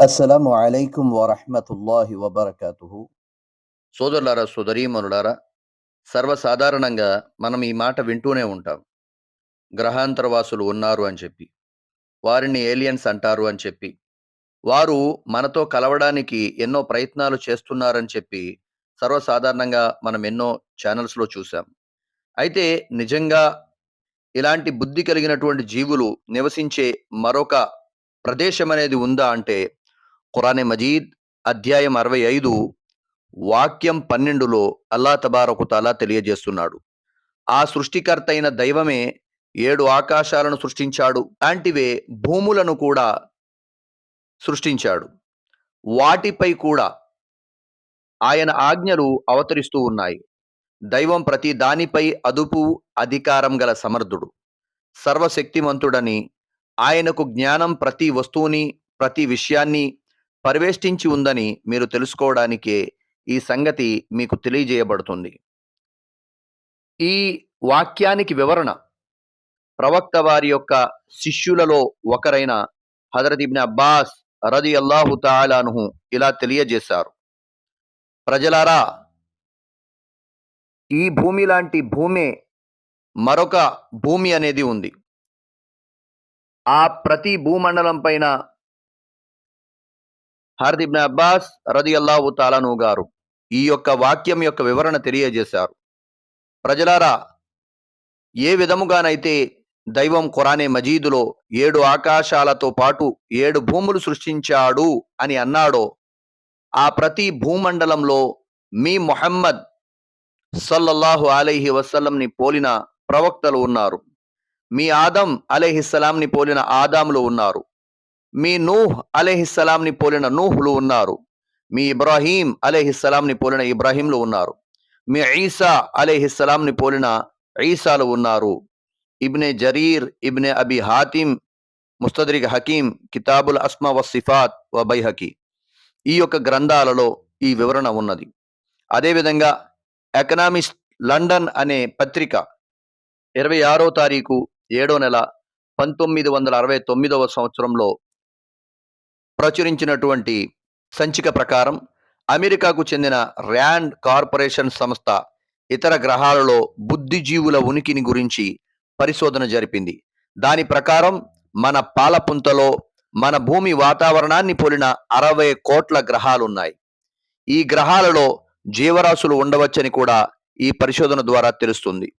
అస్సలాము అలైకుం వరహమతుల్లాహి వబర్కాతుహు. సోదరులారా సోదరీమనులారా సర్వసాధారణంగా మనం ఈ మాట వింటూనే ఉంటాం. గ్రహాంతరవాసులు ఉన్నారు అని చెప్పి వారిని ఏలియన్స్ అంటారు అని చెప్పి వారు మనతో కలవడానికి ఎన్నో ప్రయత్నాలు చేస్తున్నారని చెప్పి సర్వసాధారణంగా మనం ఎన్నో ఛానల్స్లో చూసాం అయితే నిజంగా ఇలాంటి బుద్ధి కలిగినటువంటి జీవులు నివసించే మరొక ప్రదేశం అనేది ఉందా అంటే ఖురానే మజీద్ అధ్యాయం అరవై ఐదు వాక్యం పన్నెండులో అల్లా తబారకుతాలా తెలియజేస్తున్నాడు. ఆ సృష్టికర్త అయిన దైవమే ఏడు ఆకాశాలను సృష్టించాడు లాంటివే భూములను కూడా సృష్టించాడు. వాటిపై కూడా ఆయన ఆజ్ఞలు అవతరిస్తూ ఉన్నాయి. దైవం ప్రతి దానిపై అదుపు అధికారం గల సమర్థుడు సర్వశక్తిమంతుడని ఆయనకు జ్ఞానం ప్రతి వస్తువుని ప్రతి విషయాన్ని పరివేష్టించి ఉందని మీరు తెలుసుకోవడానికే ఈ సంగతి మీకు తెలియజేయబడుతుంది. ఈ వాక్యానికి వివరణ ప్రవక్త వారి యొక్క శిష్యులలో ఒకరైన హజరత్ ఇబ్న్ అబ్బాస్ రది అల్లాహు తాలాను ఇలా తెలియజేశారు. ప్రజలారా ఈ భూమి లాంటి భూమే మరొక భూమి అనేది ఉంది. ఆ ప్రతి భూమండలం పైన హరద్ అబ్బాస్ రది అల్లాహు తాలాను గారు ఈ యొక్క వాక్యం యొక్క వివరణ తెలియజేశారు. ప్రజలారా ఏ విధముగానైతే దైవం ఖురానే మజీదులో ఏడు ఆకాశాలతో పాటు ఏడు భూములు సృష్టించాడు అని అన్నాడో ఆ ప్రతి భూమండలంలో మీ మొహమ్మద్ సల్లల్లాహు అలైహి వసల్లంని పోలిన ప్రవక్తలు ఉన్నారు. మీ ఆదం అలైహిస్సలాంని పోలిన ఆదాములు ఉన్నారు. మీ నూహ్ అలెహిస్సలాంని పోలిన నూహులు ఉన్నారు. మీ ఇబ్రాహీం అలెహిస్సలాంని పోలిన ఇబ్రాహీంలు ఉన్నారు. మీ ఈసా అలెహిస్సలాంని పోలిన ఈసాలు ఉన్నారు. ఇబ్నె జరీర్ ఇబ్నె అబి హాతిమ్ ముస్తద్రిక్ హకీం కితాబుల్ అస్మా వ సిఫాత్ వ బైహకి. ఈ యొక్క గ్రంథాలలో ఈ వివరణ ఉన్నది. అదేవిధంగా ఎకనామిస్ట్ లండన్ అనే పత్రిక ఇరవై ఆరో తారీఖు ఏడో నెల పంతొమ్మిది వందల అరవై తొమ్మిదవ సంవత్సరంలో ప్రచురించినటువంటి సంచిక ప్రకారం అమెరికాకు చెందిన ర్యాండ్ కార్పొరేషన్ సంస్థ ఇతర గ్రహాలలో బుద్ధిజీవుల ఉనికిని గురించి పరిశోధన జరిపింది. దాని ప్రకారం మన పాలపుంతలో మన భూమి వాతావరణాన్ని పోలిన అరవై కోట్ల గ్రహాలున్నాయి. ఈ గ్రహాలలో జీవరాశులు ఉండవచ్చని కూడా ఈ పరిశోధన ద్వారా తెలుస్తుంది.